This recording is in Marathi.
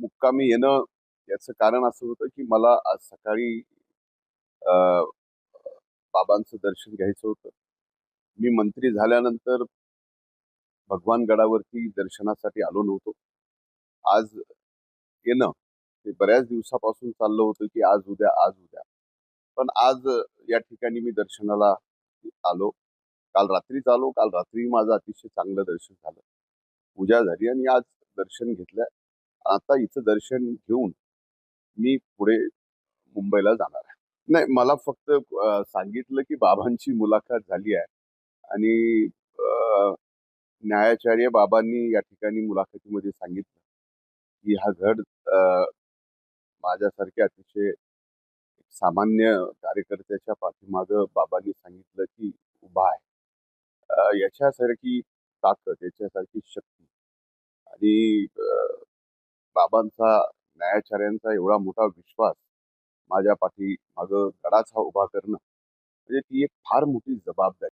मुक्कामी येणं याचं कारण असं होतं की मला आज सकाळी बाबांचं दर्शन घ्यायचं होतं. मी मंत्री झाल्यानंतर भगवान गडावरती दर्शनासाठी आलो नव्हतो. आज येणं ते बऱ्याच दिवसापासून चाललं होतं की आज उद्या आज उद्या. पण आज या ठिकाणी मी दर्शनाला आलो. काल रात्रीच आलो. काल रात्री माझं अतिशय चांगलं दर्शन झालं. पूजा झाली आणि आज दर्शन घेतलं आता इथं दर्शन घेऊन मी पुढे मुंबईला जाणार आहे. नाही मला फक्त सांगितलं की बाबांची मुलाखत झाली आहे आणि न्यायाचार्य बाबांनी या ठिकाणी मुलाखतीमध्ये सांगितलं की हा घड माझ्यासारख्या अतिशय सामान्य कार्यकर्त्याच्या पाठीमागं बाबांनी सांगितलं की उभा आहे. याच्यासारखी ताकद याच्यासारखी शक्ती आणि बाबांचा न्यायाचार्यांचा एवढा मोठा विश्वास माझ्या पाठी मागं गडाचा उभा करणं म्हणजे ती एक फार मोठी जबाबदारी.